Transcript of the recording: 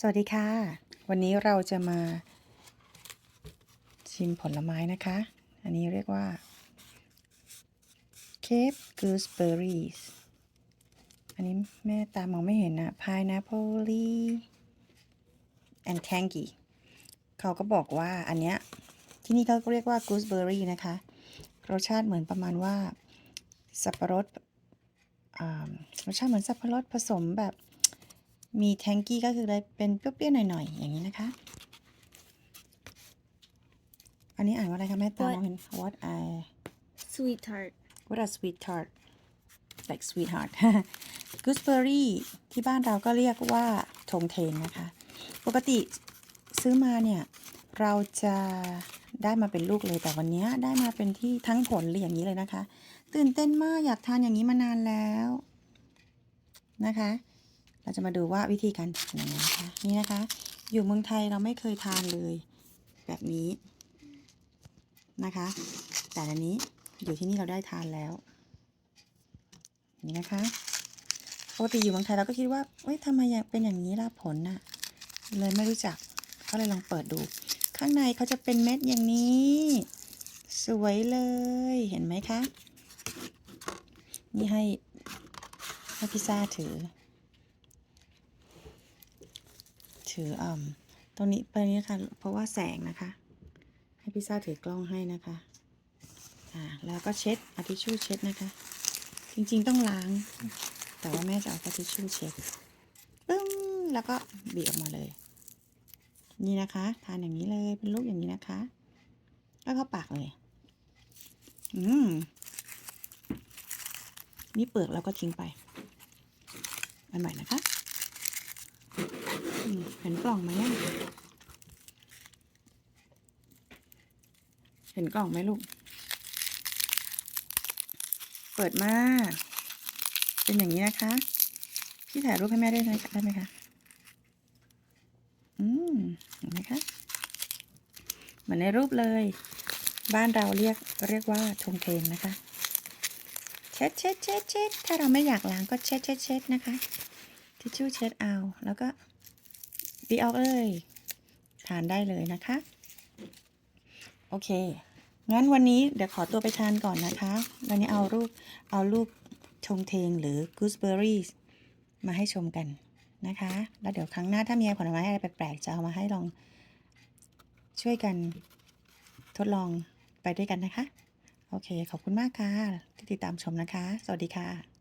สวัสดีค่ะ วันนี้เราจะมาชิมผลไม้นะคะ อันนี้เรียกว่า Cape Gooseberries อันนี้แม่ตามองไม่เห็นนะ Pineapple and Tangy เขาก็บอกว่าอันเนี้ยที่นี่เขาก็เรียกว่า gooseberry นะคะ รสชาติเหมือนประมาณว่า สับปะรดรสชาติเหมือนสับปะรดผสมแบบ มีแทงกี้ก็คืออะไรเป็นเปรี้ยวๆหน่อยๆอย่างนี้นะคะ อันนี้อ่านว่าอะไรคะแม่ตามองเห็น what I sweetheart what a sweet tart like sweetheart gooseberry ที่บ้านเราก็เรียกว่าทงเทนนะคะ ปกติซื้อมาเนี่ย เราจะได้มาเป็นลูกเลยแต่วันนี้ได้มาเป็นที่ทั้งผลเลยอย่างนี้เลยนะคะ ตื่นเต้นมากอยากทานอย่างนี้มานานแล้วนะคะ เราจะมาดูว่าวิธีการทานยังไงนะคะ นี่นะคะ อยู่เมืองไทยเราไม่เคยทานเลย แบบนี้นะคะ แต่อันนี้อยู่ที่นี่เราได้ทานแล้ว นี่นะคะปกติอยู่เมืองไทยเราก็คิดว่าเอ้ยทำไมยังเป็นอย่างนี้ล่ะผลน่ะ เลยไม่รู้จัก ก็เลยลองเปิดดู ข้างในเขาจะเป็นเม็ดอย่างนี้ สวยเลย เห็นไหมคะ นี่ให้ให้พิซซ่าถือ ถืออ่าตรงนี้ไปนี้ค่ะ เพราะว่าแสงนะคะ ให้พิซซ่าถือกล้องให้นะคะ อ่า แล้วก็เช็ดเอาทิชชู่เช็ดนะคะ จริงๆต้องล้าง แต่ว่าแม่จะเอาทิชชู่เช็ดปึ้งแล้วก็บีบออกมาเลย นี่นะคะ ทานอย่างนี้เลยเป็นลูกอย่างนี้นะคะ แล้วเข้าปากเลย อืมนี่เปลือกเราก็ทิ้งไป อันใหม่นะคะ เห็นกล่องไหมเห็นกล่องไหมลูก เปิดมา เป็นอย่างนี้นะคะ พี่ถ่ายรูปให้แม่ได้ไหมได้ไหมคะ อืมเห็นไหมคะ เหมือนในรูปเลย บ้านเราเรียกเรียกว่าทงเทนนะคะ เช็ดเช็ดเช็ดเช็ดถ้าเราไม่อยากล้างก็เช็ดเช็ดเช็ดนะคะ ทิชชู่เช็ดเอา แล้วก็ บีออกเลยทานได้เลยนะคะ โอเค งั้นวันนี้เดี๋ยวขอตัวไปทานก่อนนะคะ วันนี้เอารูปเอารูปชงเทงหรือ gooseberries มาให้ชมกันนะคะ แล้วเดี๋ยวครั้งหน้าถ้ามีผลไม้อะไรแปลกๆจะเอามาให้ลองช่วยกันทดลองไปด้วยกันนะคะ โอเค ขอบคุณมากค่ะที่ติดตามชมนะคะ สวัสดีค่ะ